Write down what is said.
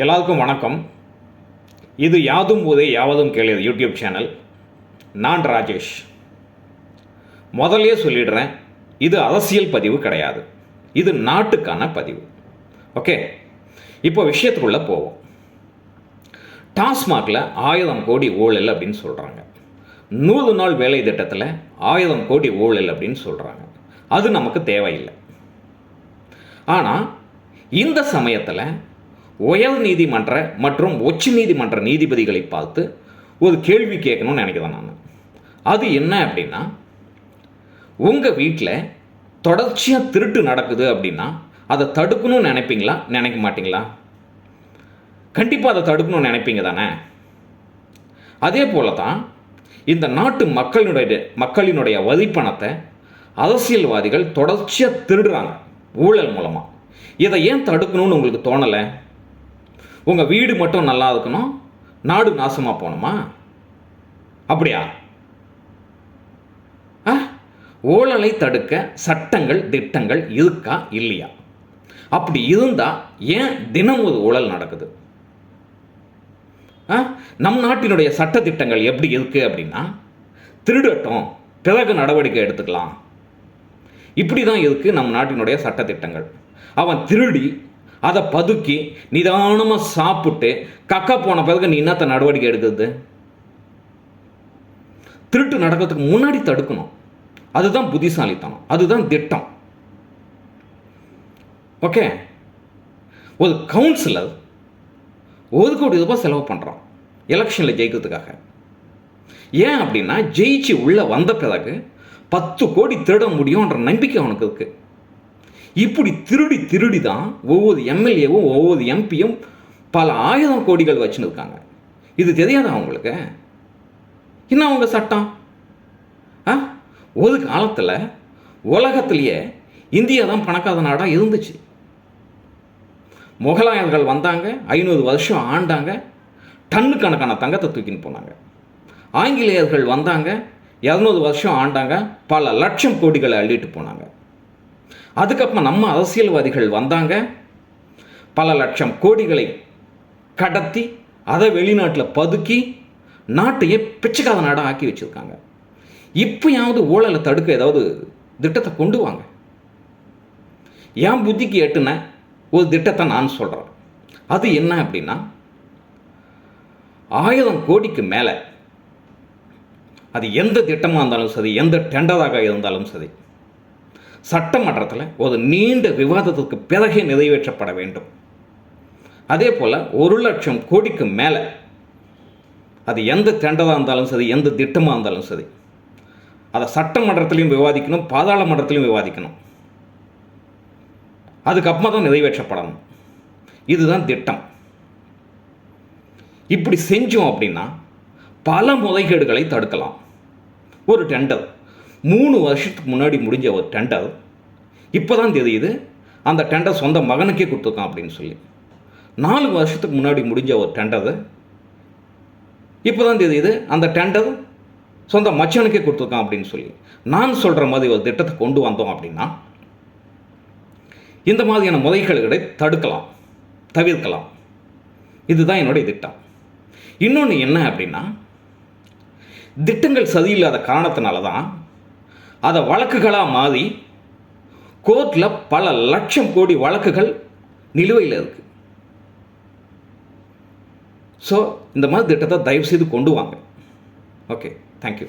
எல்லாருக்கும் வணக்கம். இது யாதும் போதே யாவதும் கேளியது யூடியூப் சேனல். நான் ராஜேஷ். முதல்லயே சொல்லிடுறேன் இது அரசியல் பதிவு கிடையாது. இது நாட்டுக்கான பதிவு. ஓகே? இப்போ விஷயத்துக்குள்ளே போவோம். டாஸ்மாகில் ஆயிரம் கோடி ஊழல் அப்படின்னு சொல்கிறாங்க நூறு நாள் வேலை திட்டத்தில் ஆயிரம் கோடி ஊழல் அப்படின்னு சொல்கிறாங்க அது நமக்கு தேவையில்லை. ஆனால் இந்த சமயத்தில் உயர் நீதிமன்ற மற்றும் உச்ச நீதிமன்ற நீதிபதிகளை பார்த்து ஒரு கேள்வி கேட்கணும்னு நினைக்கிறேன் நான். அது என்ன அப்படின்னா உங்கள் வீட்டில் தொடர்ச்சியாக திருட்டு நடக்குது அப்படின்னா அதை தடுக்கணும்னு நினைப்பீங்களா? நினைக்க மாட்டிங்களா? கண்டிப்பாக அதை தடுக்கணும்னு நினைப்பீங்க தானே? அதே போல தான் இந்த நாட்டு மக்களினுடைய மக்களினுடைய வரிப்பணத்தை அரசியல்வாதிகள் தொடர்ச்சியாக திருடுறாங்க ஊழல் மூலமாக இதை ஏன் தடுக்கணும்னு உங்களுக்கு தோணலை? உங்கள் வீடு மட்டும் நல்லா இருக்கணும் நாடு நாசமாக போகணுமா? அப்படியா? ஆ? ஊழலை தடுக்க சட்டங்கள் திட்டங்கள் இருக்கா இல்லையா? அப்படி இருந்தால் ஏன் தினம் ஒரு ஊழல் நடக்குது? ஆ? நம் நாட்டினுடைய சட்ட திட்டங்கள் எப்படி இருக்கு அப்படின்னா திருடட்டும் பிறகு நடவடிக்கை எடுத்துக்கலாம். இப்படி தான் இருக்குது நம் நாட்டினுடைய சட்ட திட்டங்கள். அவன் திருடி அதை பதுக்கி நிதானமாக சாப்பிட்டு கக்கா போன பிறகு நீ என்னத்த நடவடிக்கை எடுக்கிறது? திருட்டு நடக்கிறதுக்கு முன்னாடி தடுக்கணும். அதுதான் புத்திசாலித்தனம். அதுதான் திட்டம். ஓகே ஒரு கவுன்சிலர் ஒரு கோடி ரூபாய் செலவு பண்ணுறான் எலெக்ஷனில் ஜெயிக்கிறதுக்காக. ஏன் அப்படின்னா ஜெயிச்சு உள்ளே வந்த பிறகு பத்து கோடி திருட முடியும்ன்ற நம்பிக்கை அவனுக்கு இருக்குது இப்படி திருடி திருடி தான் ஒவ்வொரு எம்எல்ஏவும் ஒவ்வொரு எம்பியும் பல ஆயிரம் கோடிகள் வச்சுன்னு இருக்காங்க இது தெரியாதா அவங்களுக்கு என்ன அவங்க சட்டம்? ஆ? ஒரு காலத்தில் உலகத்திலேயே இந்தியா தான் பணக்காத நாடாக இருந்துச்சு. முகலாயர்கள் வந்தாங்க ஐநூறு வருஷம் ஆண்டாங்க டன்னு கணக்கான தங்கத்தை தூக்கின்னு போனாங்க. ஆங்கிலேயர்கள் வந்தாங்க இரநூறு வருஷம் ஆண்டாங்க பல லட்சம் கோடிகளை அள்ளிட்டு போனாங்க. அதுக்கப்புறம் நம்ம அரசியல்வாதிகள் வந்தாங்க. பல லட்சம் கோடிகளை கடத்தி அதை வெளிநாட்டில் பதுக்கி நாட்டையே பிச்சைக்காத நாடாக ஆக்கி வச்சுருக்காங்க. இப்போயாவது ஊழலை தடுக்க ஏதாவது திட்டத்தை கொண்டு வாங்க. என் புத்திக்கு எட்டுன ஒரு திட்டத்தை நான் சொல்கிறேன் அது என்ன அப்படின்னா ஆயிரம் கோடிக்கு மேலே அது எந்த திட்டமாக இருந்தாலும் சரி எந்த டெண்டராக இருந்தாலும் சரி சட்டமன்றத்தில் ஒரு நீண்ட விவாதத்துக்கு பிறகே நிறைவேற்றப்பட வேண்டும். அதே போல் ஒரு லட்சம் கோடிக்கு மேலே அது எந்த டெண்டராக இருந்தாலும் சரி எந்த திட்டமாக இருந்தாலும் சரி அதை சட்டமன்றத்திலையும் விவாதிக்கணும் பாதாளமன்றத்திலையும் விவாதிக்கணும். அதுக்கப்புறமா தான் நிறைவேற்றப்படணும். இதுதான் திட்டம். இப்படி செஞ்சோம் அப்படின்னா பல முறைகேடுகளை தடுக்கலாம். ஒரு டெண்டர். மூணு வருஷத்துக்கு முன்னாடி முடிஞ்ச ஒரு டெண்டர் இப்போ தான் தெரியுது அந்த டெண்டர் சொந்த மகனுக்கே கொடுத்துருக்கான் அப்படின்னு சொல்லி. நாலு வருஷத்துக்கு முன்னாடி முடிஞ்ச ஒரு டெண்டர் இப்போ தான் தெரியுது அந்த டெண்டர் சொந்த மச்சனுக்கே கொடுத்துருக்கான் அப்படின்னு சொல்லி. நான் சொல்கிற மாதிரி ஒரு திட்டத்தை கொண்டு வந்தோம் அப்படின்னா இந்த மாதிரியான முறைகேடுகளை தடுக்கலாம் தவிர்க்கலாம். இதுதான் என்னுடைய திட்டம். இன்னொன்று என்ன அப்படின்னா திட்டங்கள் சரியில்லாத காரணத்தினால தான் அதை வழக்குகளாக மாறி கோர்ட்டில் பல லட்சம் கோடி வழக்குகள் நிலுவையில் இருக்குது ஸோ இந்த மாதிரி திட்டத்தை தயவுசெய்து கொண்டு வாங்க. Okay thank you